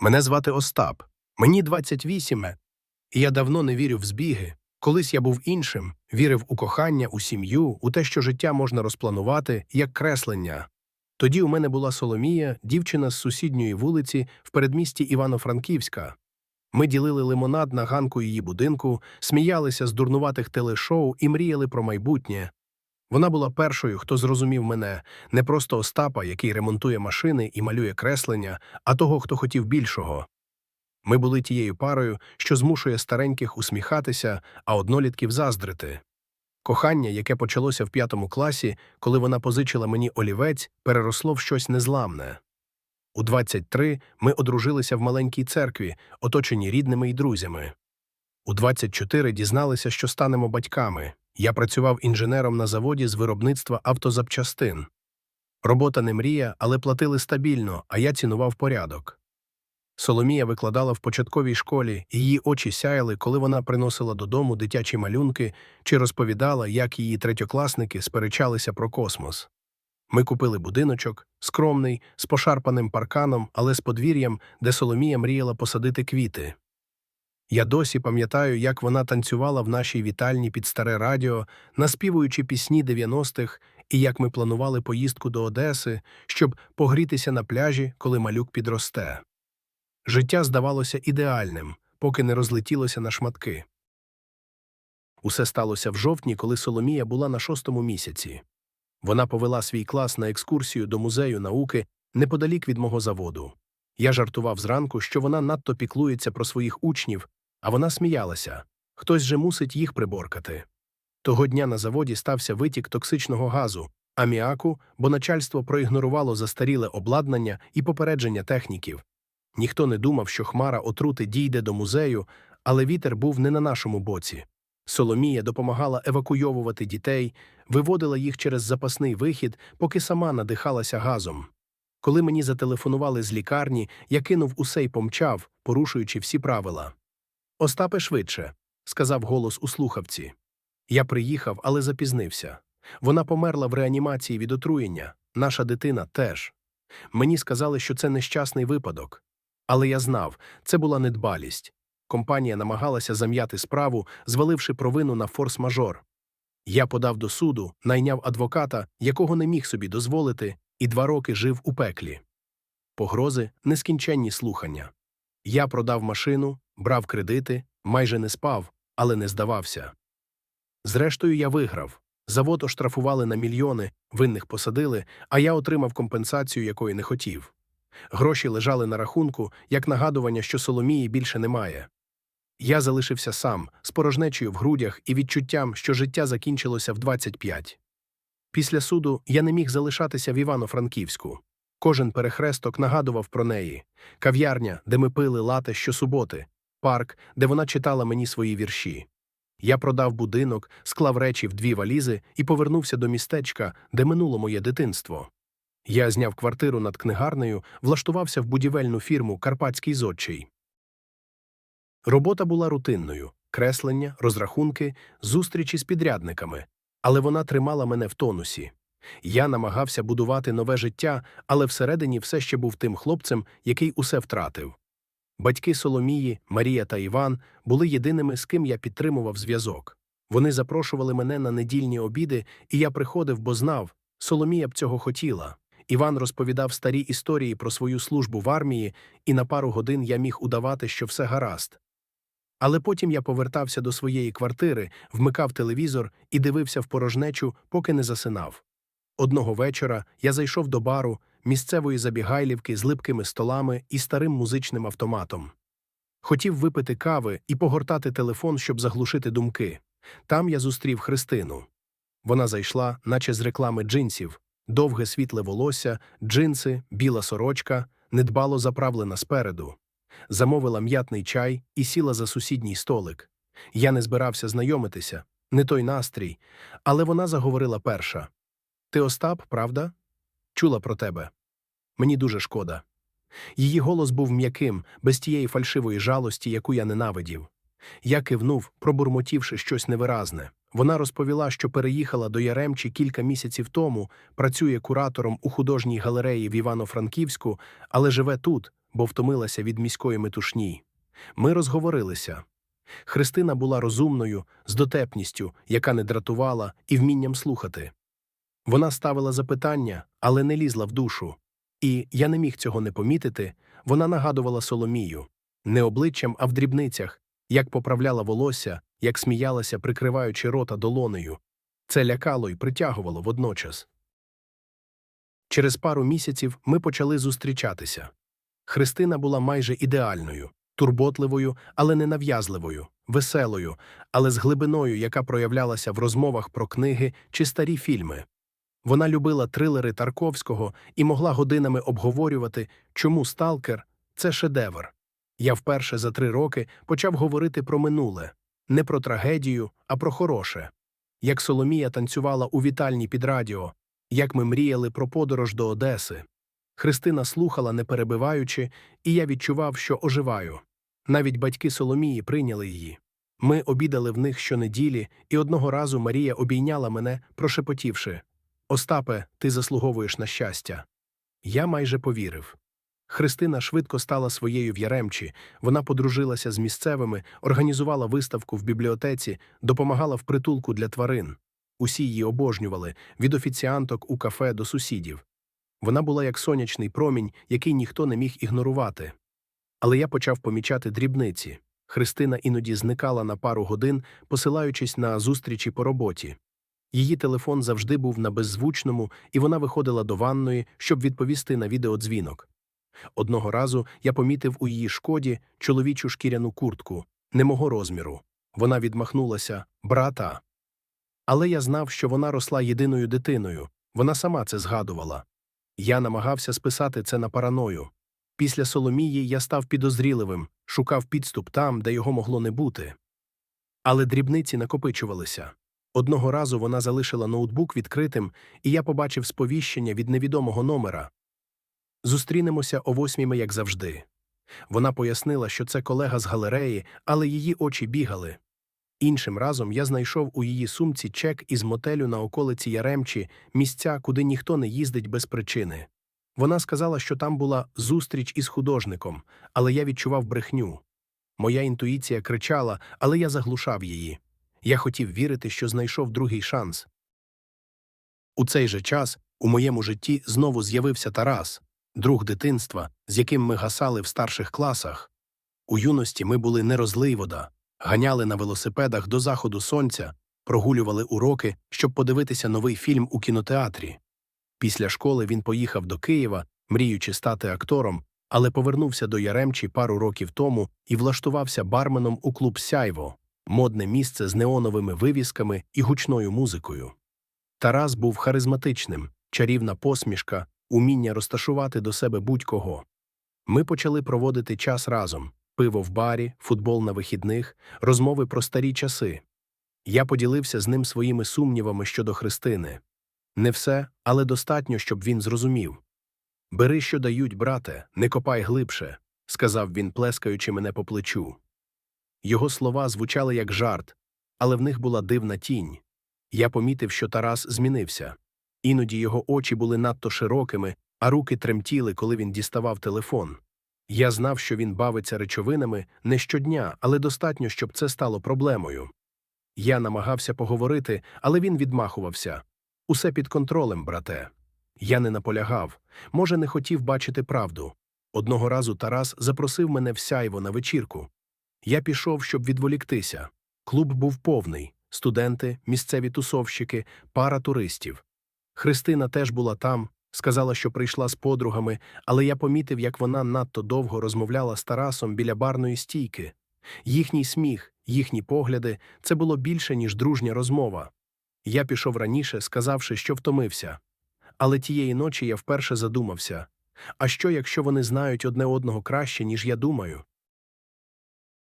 Мене звати Остап. Мені 28, і я давно не вірю в збіги. Колись я був іншим, вірив у кохання, у сім'ю, у те, що життя можна розпланувати, як креслення. Тоді у мене була Соломія, дівчина з сусідньої вулиці в передмісті Івано-Франківська. Ми ділили лимонад на ганку її будинку, сміялися з дурнуватих телешоу і мріяли про майбутнє. Вона була першою, хто зрозумів мене, не просто Остапа, який ремонтує машини і малює креслення, а того, хто хотів більшого. Ми були тією парою, що змушує стареньких усміхатися, а однолітків заздрити. Кохання, яке почалося в п'ятому класі, коли вона позичила мені олівець, переросло в щось незламне. У 23 ми одружилися в маленькій церкві, оточені рідними і друзями. У 24 дізналися, що станемо батьками. Я працював інженером на заводі з виробництва автозапчастин. Робота не мрія, але платили стабільно, а я цінував порядок. Соломія викладала в початковій школі, і її очі сяяли, коли вона приносила додому дитячі малюнки чи розповідала, як її третьокласники сперечалися про космос. Ми купили будиночок, скромний, з пошарпаним парканом, але з подвір'ям, де Соломія мріяла посадити квіти. Я досі пам'ятаю, як вона танцювала в нашій вітальні під старе радіо, наспівуючи пісні 90-х, і як ми планували поїздку до Одеси, щоб погрітися на пляжі, коли малюк підросте. Життя здавалося ідеальним, поки не розлетілося на шматки. Усе сталося в жовтні, коли Соломія була на шостому місяці. Вона повела свій клас на екскурсію до музею науки неподалік від мого заводу. Я жартував зранку, що вона надто піклується про своїх учнів, а вона сміялася хтось же мусить їх приборкати. Того дня на заводі стався витік токсичного газу, аміаку, бо начальство проігнорувало застаріле обладнання і попередження техніків. Ніхто не думав, що хмара отрути дійде до музею, але вітер був не на нашому боці. Соломія допомагала евакуйовувати дітей, виводила їх через запасний вихід, поки сама надихалася газом. Коли мені зателефонували з лікарні, я кинув усе й помчав, порушуючи всі правила. Остапе швидше, сказав голос у слухавці. Я приїхав, але запізнився. Вона померла в реанімації від отруєння, наша дитина теж. Мені сказали, що це нещасний випадок. Але я знав, це була недбалість. Компанія намагалася зам'яти справу, зваливши провину на форс-мажор. Я подав до суду, найняв адвоката, якого не міг собі дозволити, і два роки жив у пеклі. Погрози, нескінченні слухання. Я продав машину, брав кредити, майже не спав, але не здавався. Зрештою, я виграв. Завод оштрафували на мільйони, винних посадили, а я отримав компенсацію, якої не хотів. Гроші лежали на рахунку, як нагадування, що Соломії більше немає. Я залишився сам, з порожнечею в грудях і відчуттям, що життя закінчилося в 25. Після суду я не міг залишатися в Івано-Франківську. Кожен перехресток нагадував про неї кав'ярня, де ми пили лате щосуботи, парк, де вона читала мені свої вірші. Я продав будинок, склав речі в дві валізи і повернувся до містечка, де минуло моє дитинство. Я зняв квартиру над книгарнею, влаштувався в будівельну фірму Карпатський зодчий. Робота була рутинною креслення, розрахунки, зустрічі з підрядниками, але вона тримала мене в тонусі. Я намагався будувати нове життя, але всередині все ще був тим хлопцем, який усе втратив. Батьки Соломії, Марія та Іван були єдиними, з ким я підтримував зв'язок. Вони запрошували мене на недільні обіди, і я приходив, бо знав, Соломія б цього хотіла. Іван розповідав старі історії про свою службу в армії, і на пару годин я міг удавати, що все гаразд. Але потім я повертався до своєї квартири, вмикав телевізор і дивився в порожнечу, поки не засинав. Одного вечора я зайшов до бару, місцевої забігайлівки з липкими столами і старим музичним автоматом. Хотів випити кави і погортати телефон, щоб заглушити думки. Там я зустрів Христину. Вона зайшла, наче з реклами джинсів, довге світле волосся, джинси, біла сорочка, недбало заправлена спереду. Замовила м'ятний чай і сіла за сусідній столик. Я не збирався знайомитися, не той настрій, але вона заговорила перша. Ти Остап, правда? Чула про тебе. Мені дуже шкода. Її голос був м'яким, без тієї фальшивої жалості, яку я ненавидів. Я кивнув, пробурмотівши щось невиразне. Вона розповіла, що переїхала до Яремчі кілька місяців тому, працює куратором у художній галереї в Івано-Франківську, але живе тут, бо втомилася від міської метушні. Ми розговорилися. Христина була розумною, з дотепністю, яка не дратувала, і вмінням слухати. Вона ставила запитання, але не лізла в душу. І я не міг цього не помітити. Вона нагадувала Соломію не обличчям, а в дрібницях, як поправляла волосся, як сміялася, прикриваючи рота долонею. Це лякало й притягувало водночас. Через пару місяців ми почали зустрічатися. Христина була майже ідеальною, турботливою, але не нав'язливою, веселою, але з глибиною, яка проявлялася в розмовах про книги чи старі фільми. Вона любила трилери Тарковського і могла годинами обговорювати, чому сталкер це шедевр. Я вперше за три роки почав говорити про минуле не про трагедію, а про хороше. Як Соломія танцювала у вітальні під радіо, як ми мріяли про подорож до Одеси. Христина слухала, не перебиваючи, і я відчував, що оживаю. Навіть батьки Соломії прийняли її. Ми обідали в них щонеділі, і одного разу Марія обійняла мене, прошепотівши Остапе, ти заслуговуєш на щастя. Я майже повірив. Христина швидко стала своєю в Яремчі, вона подружилася з місцевими, організувала виставку в бібліотеці, допомагала в притулку для тварин. Усі її обожнювали, від офіціанток у кафе до сусідів. Вона була як сонячний промінь, який ніхто не міг ігнорувати. Але я почав помічати дрібниці. Христина іноді зникала на пару годин, посилаючись на зустрічі по роботі. Її телефон завжди був на беззвучному, і вона виходила до ванної, щоб відповісти на відеодзвінок. Одного разу я помітив у її шкоді чоловічу шкіряну куртку, не мого розміру. Вона відмахнулася брата. Але я знав, що вона росла єдиною дитиною, вона сама це згадувала. Я намагався списати це на параною. Після Соломії я став підозріливим, шукав підступ там, де його могло не бути. Але дрібниці накопичувалися. Одного разу вона залишила ноутбук відкритим, і я побачив сповіщення від невідомого номера. Зустрінемося о восьмій, як завжди. Вона пояснила, що це колега з галереї, але її очі бігали. Іншим разом я знайшов у її сумці чек із мотелю на околиці Яремчі, місця, куди ніхто не їздить без причини. Вона сказала, що там була зустріч із художником, але я відчував брехню. Моя інтуїція кричала, але я заглушав її. Я хотів вірити, що знайшов другий шанс. У цей же час у моєму житті знову з'явився Тарас, друг дитинства, з яким ми гасали в старших класах. У юності ми були не розливода, ганяли на велосипедах до заходу сонця, прогулювали уроки, щоб подивитися новий фільм у кінотеатрі. Після школи він поїхав до Києва, мріючи стати актором, але повернувся до Яремчі пару років тому і влаштувався барменом у клуб Сяйво, модне місце з неоновими вивісками і гучною музикою. Тарас був харизматичним, чарівна посмішка, уміння розташувати до себе будь-кого. Ми почали проводити час разом пиво в барі, футбол на вихідних, розмови про старі часи. Я поділився з ним своїми сумнівами щодо Христини. Не все, але достатньо, щоб він зрозумів. Бери, що дають, брате, не копай глибше, сказав він, плескаючи мене по плечу. Його слова звучали як жарт, але в них була дивна тінь. Я помітив, що Тарас змінився. Іноді його очі були надто широкими, а руки тремтіли, коли він діставав телефон. Я знав, що він бавиться речовинами не щодня, але достатньо, щоб це стало проблемою. Я намагався поговорити, але він відмахувався. Усе під контролем, брате. Я не наполягав, може, не хотів бачити правду. Одного разу Тарас запросив мене в сяйво на вечірку. Я пішов, щоб відволіктися. Клуб був повний студенти, місцеві тусовщики, пара туристів. Христина теж була там, сказала, що прийшла з подругами, але я помітив, як вона надто довго розмовляла з Тарасом біля барної стійки. Їхній сміх, їхні погляди це було більше, ніж дружня розмова. Я пішов раніше, сказавши, що втомився. Але тієї ночі я вперше задумався а що, якщо вони знають одне одного краще, ніж я думаю?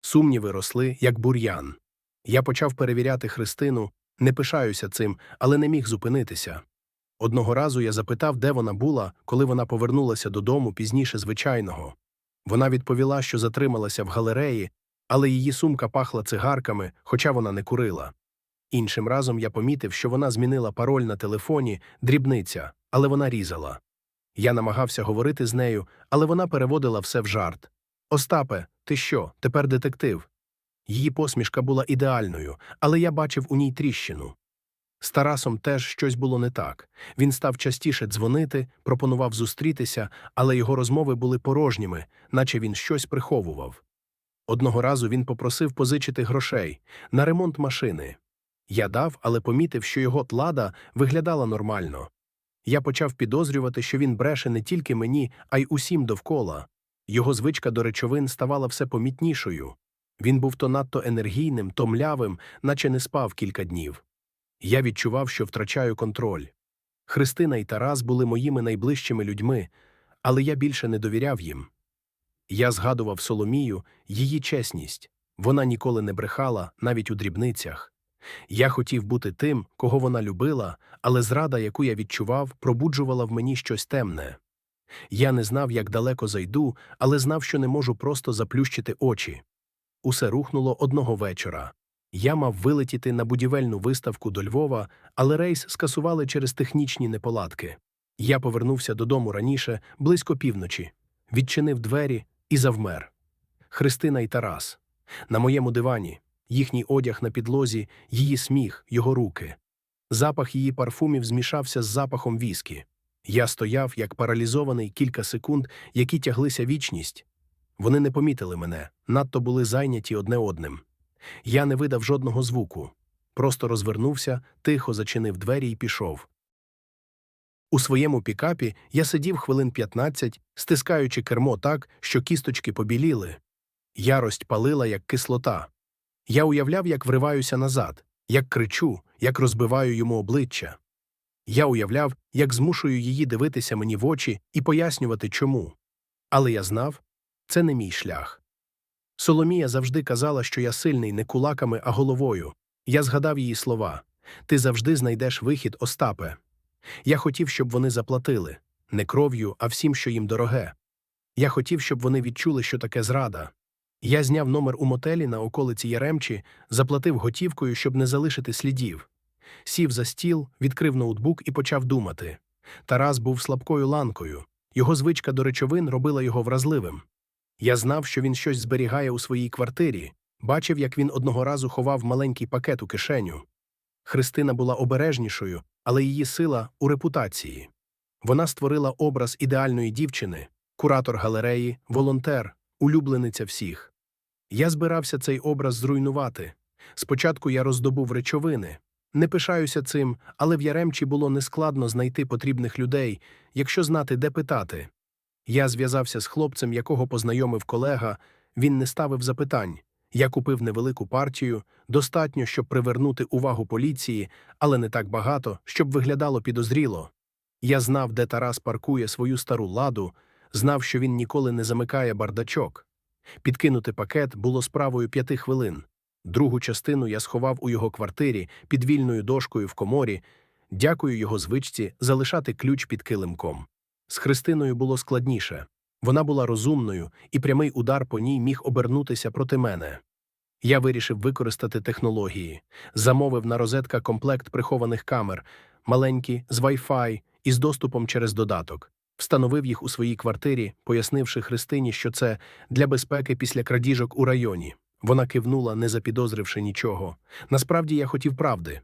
Сумніви росли, як бур'ян. Я почав перевіряти Христину, не пишаюся цим, але не міг зупинитися. Одного разу я запитав, де вона була, коли вона повернулася додому пізніше звичайного. Вона відповіла, що затрималася в галереї, але її сумка пахла цигарками, хоча вона не курила. Іншим разом я помітив, що вона змінила пароль на телефоні, дрібниця, але вона різала. Я намагався говорити з нею, але вона переводила все в жарт. Остапе, ти що, тепер детектив? Її посмішка була ідеальною, але я бачив у ній тріщину. З Тарасом теж щось було не так. Він став частіше дзвонити, пропонував зустрітися, але його розмови були порожніми, наче він щось приховував. Одного разу він попросив позичити грошей на ремонт машини. Я дав, але помітив, що його тлада виглядала нормально. Я почав підозрювати, що він бреше не тільки мені, а й усім довкола. Його звичка до речовин ставала все помітнішою. Він був то надто енергійним, то млявим, наче не спав кілька днів. Я відчував, що втрачаю контроль. Христина і Тарас були моїми найближчими людьми, але я більше не довіряв їм. Я згадував Соломію, її чесність. Вона ніколи не брехала, навіть у дрібницях. Я хотів бути тим, кого вона любила, але зрада, яку я відчував, пробуджувала в мені щось темне. Я не знав, як далеко зайду, але знав, що не можу просто заплющити очі. Усе рухнуло одного вечора. Я мав вилетіти на будівельну виставку до Львова, але рейс скасували через технічні неполадки. Я повернувся додому раніше, близько півночі, відчинив двері і завмер. Христина і Тарас. На моєму дивані, їхній одяг на підлозі, її сміх, його руки. Запах її парфумів змішався з запахом віскі. Я стояв, як паралізований кілька секунд, які тяглися вічність. Вони не помітили мене, надто були зайняті одне одним. Я не видав жодного звуку, просто розвернувся, тихо зачинив двері і пішов. У своєму пікапі я сидів хвилин 15, стискаючи кермо так, що кісточки побіліли. Ярость палила, як кислота. Я уявляв, як вриваюся назад, як кричу, як розбиваю йому обличчя. Я уявляв, як змушую її дивитися мені в очі і пояснювати чому. Але я знав, це не мій шлях. Соломія завжди казала, що я сильний не кулаками, а головою. Я згадав її слова Ти завжди знайдеш вихід, Остапе. Я хотів, щоб вони заплатили не кров'ю, а всім, що їм дороге. Я хотів, щоб вони відчули, що таке зрада. Я зняв номер у мотелі на околиці Яремчі, заплатив готівкою, щоб не залишити слідів. Сів за стіл, відкрив ноутбук і почав думати. Тарас був слабкою ланкою. Його звичка до речовин робила його вразливим. Я знав, що він щось зберігає у своїй квартирі, бачив, як він одного разу ховав маленький пакет у кишеню. Христина була обережнішою, але її сила у репутації. Вона створила образ ідеальної дівчини, куратор галереї, волонтер, улюблениця всіх. Я збирався цей образ зруйнувати. Спочатку я роздобув речовини. Не пишаюся цим, але в Яремчі було нескладно знайти потрібних людей, якщо знати, де питати. Я зв'язався з хлопцем, якого познайомив колега, він не ставив запитань. Я купив невелику партію, достатньо, щоб привернути увагу поліції, але не так багато, щоб виглядало підозріло. Я знав, де Тарас паркує свою стару ладу, знав, що він ніколи не замикає бардачок. Підкинути пакет було справою п'яти хвилин. Другу частину я сховав у його квартирі під вільною дошкою в коморі. Дякую його звичці залишати ключ під килимком. З Христиною було складніше. Вона була розумною, і прямий удар по ній міг обернутися проти мене. Я вирішив використати технології, замовив на розетка комплект прихованих камер, маленькі, з Wi-Fi і з доступом через додаток, встановив їх у своїй квартирі, пояснивши Христині, що це для безпеки після крадіжок у районі. Вона кивнула, не запідозривши нічого. Насправді я хотів правди.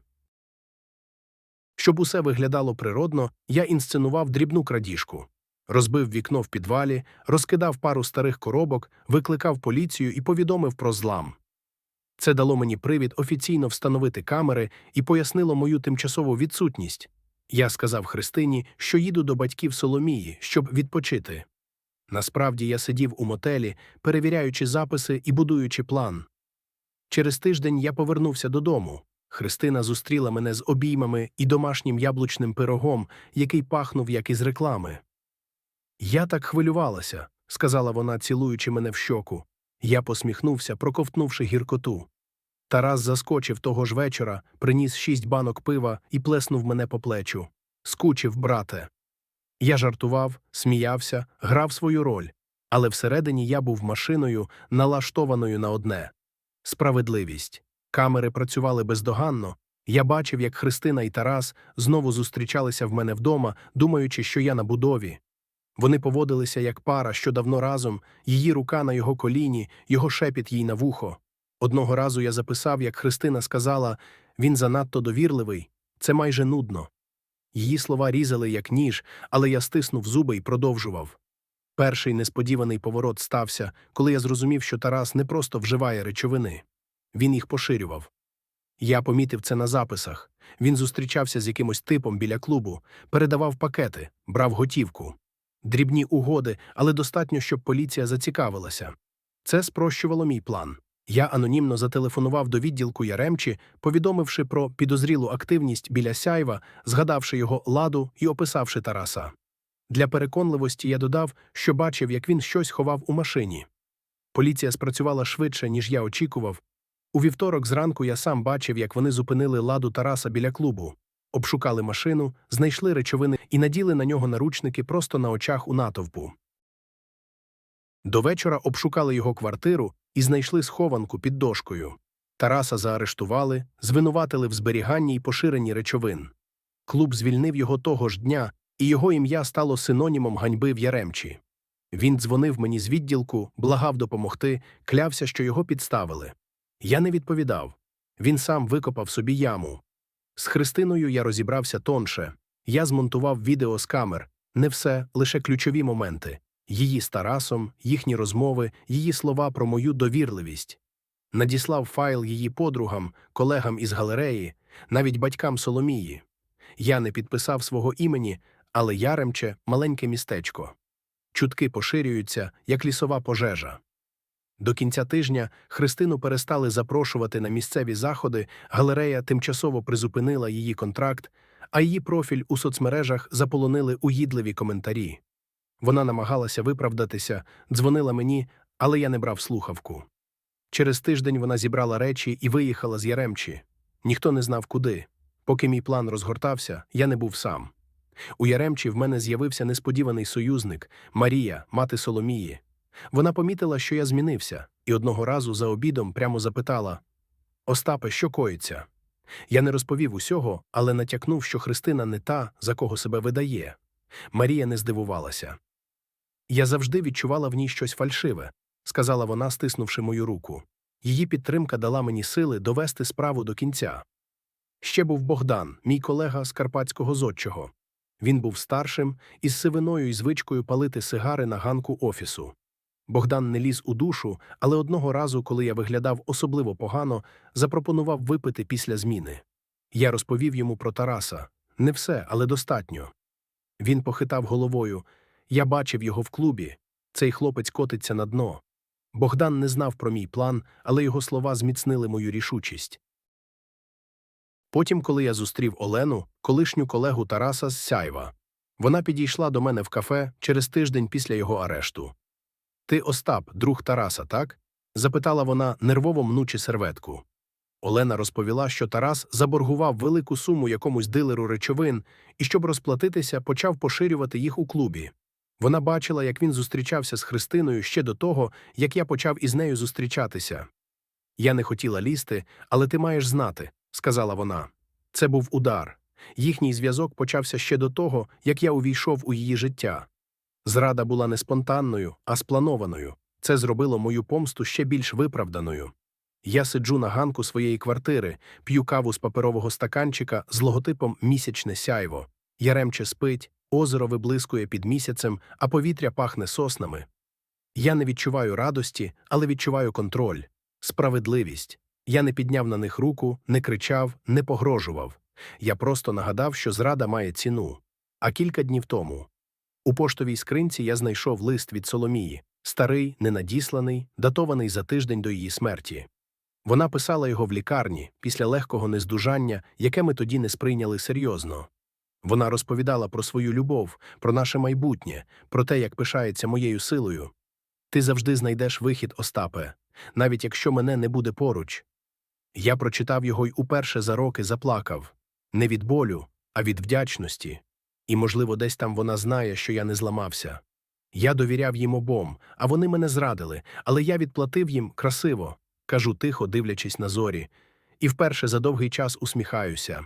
Щоб усе виглядало природно, я інсценував дрібну крадіжку. Розбив вікно в підвалі, розкидав пару старих коробок, викликав поліцію і повідомив про злам. Це дало мені привід офіційно встановити камери і пояснило мою тимчасову відсутність. Я сказав Христині, що їду до батьків Соломії, щоб відпочити. Насправді я сидів у мотелі, перевіряючи записи і будуючи план. Через тиждень я повернувся додому. Христина зустріла мене з обіймами і домашнім яблучним пирогом, який пахнув як із реклами. Я так хвилювалася, сказала вона, цілуючи мене в щоку. Я посміхнувся, проковтнувши гіркоту. Тарас заскочив того ж вечора, приніс шість банок пива і плеснув мене по плечу. Скучив, брате. Я жартував, сміявся, грав свою роль, але всередині я був машиною, налаштованою на одне справедливість. Камери працювали бездоганно, Я бачив, як Христина і Тарас знову зустрічалися в мене вдома, думаючи, що я на будові. Вони поводилися як пара, що давно разом, її рука на його коліні, його шепіт їй на вухо. Одного разу я записав, як Христина сказала він занадто довірливий, це майже нудно. Її слова різали, як ніж, але я стиснув зуби і продовжував. Перший несподіваний поворот стався, коли я зрозумів, що Тарас не просто вживає речовини. Він їх поширював. Я помітив це на записах. Він зустрічався з якимось типом біля клубу, передавав пакети, брав готівку. Дрібні угоди, але достатньо, щоб поліція зацікавилася. Це спрощувало мій план. Я анонімно зателефонував до відділку Яремчі, повідомивши про підозрілу активність біля сяйва, згадавши його ладу і описавши Тараса. Для переконливості я додав, що бачив, як він щось ховав у машині. Поліція спрацювала швидше, ніж я очікував. У вівторок зранку я сам бачив, як вони зупинили ладу Тараса біля клубу, обшукали машину, знайшли речовини і наділи на нього наручники просто на очах у натовпу. До вечора обшукали його квартиру і знайшли схованку під дошкою. Тараса заарештували, звинуватили в зберіганні й поширенні речовин. Клуб звільнив його того ж дня, і його ім'я стало синонімом ганьби в Яремчі. Він дзвонив мені з відділку, благав допомогти, клявся, що його підставили. Я не відповідав. Він сам викопав собі яму. З Христиною я розібрався тонше. Я змонтував відео з камер. Не все, лише ключові моменти. Її з Тарасом, їхні розмови, її слова про мою довірливість. Надіслав файл її подругам, колегам із галереї, навіть батькам Соломії. Я не підписав свого імені, але Яремче – маленьке містечко. Чутки поширюються, як лісова пожежа. До кінця тижня Христину перестали запрошувати на місцеві заходи, галерея тимчасово призупинила її контракт, а її профіль у соцмережах заполонили угідливі коментарі. Вона намагалася виправдатися, дзвонила мені, але я не брав слухавку. Через тиждень вона зібрала речі і виїхала з Яремчі. Ніхто не знав куди. Поки мій план розгортався, я не був сам. У Яремчі в мене з'явився несподіваний союзник Марія, мати Соломії. Вона помітила, що я змінився, і одного разу за обідом прямо запитала Остапе, що коїться? Я не розповів усього, але натякнув, що Христина не та, за кого себе видає. Марія не здивувалася. Я завжди відчувала в ній щось фальшиве, сказала вона, стиснувши мою руку. Її підтримка дала мені сили довести справу до кінця. Ще був Богдан, мій колега з Карпатського зодчого. Він був старшим, із сивиною і звичкою палити сигари на ганку офісу. Богдан не ліз у душу, але одного разу, коли я виглядав особливо погано, запропонував випити після зміни. Я розповів йому про Тараса не все, але достатньо. Він похитав головою я бачив його в клубі. Цей хлопець котиться на дно. Богдан не знав про мій план, але його слова зміцнили мою рішучість. Потім, коли я зустрів Олену, колишню колегу Тараса з Сяйва, вона підійшла до мене в кафе через тиждень після його арешту. Ти Остап, друг Тараса, так? запитала вона, нервово мнучи серветку. Олена розповіла, що Тарас заборгував велику суму якомусь дилеру речовин і, щоб розплатитися, почав поширювати їх у клубі. Вона бачила, як він зустрічався з Христиною ще до того, як я почав із нею зустрічатися. Я не хотіла лізти, але ти маєш знати, сказала вона. Це був удар. Їхній зв'язок почався ще до того, як я увійшов у її життя. Зрада була не спонтанною, а спланованою. Це зробило мою помсту ще більш виправданою. Я сиджу на ганку своєї квартири, п'ю каву з паперового стаканчика з логотипом Місячне сяйво. Яремче спить, озеро виблискує під місяцем, а повітря пахне соснами. Я не відчуваю радості, але відчуваю контроль, справедливість. Я не підняв на них руку, не кричав, не погрожував. Я просто нагадав, що зрада має ціну. А кілька днів тому. У поштовій скринці я знайшов лист від Соломії, старий, ненадісланий, датований за тиждень до її смерті. Вона писала його в лікарні після легкого нездужання, яке ми тоді не сприйняли серйозно. Вона розповідала про свою любов, про наше майбутнє, про те, як пишається моєю силою. Ти завжди знайдеш вихід, Остапе, навіть якщо мене не буде поруч. Я прочитав його й уперше за роки заплакав не від болю, а від вдячності. І, можливо, десь там вона знає, що я не зламався. Я довіряв їм обом, а вони мене зрадили, але я відплатив їм красиво, кажу тихо, дивлячись на зорі. і вперше за довгий час усміхаюся.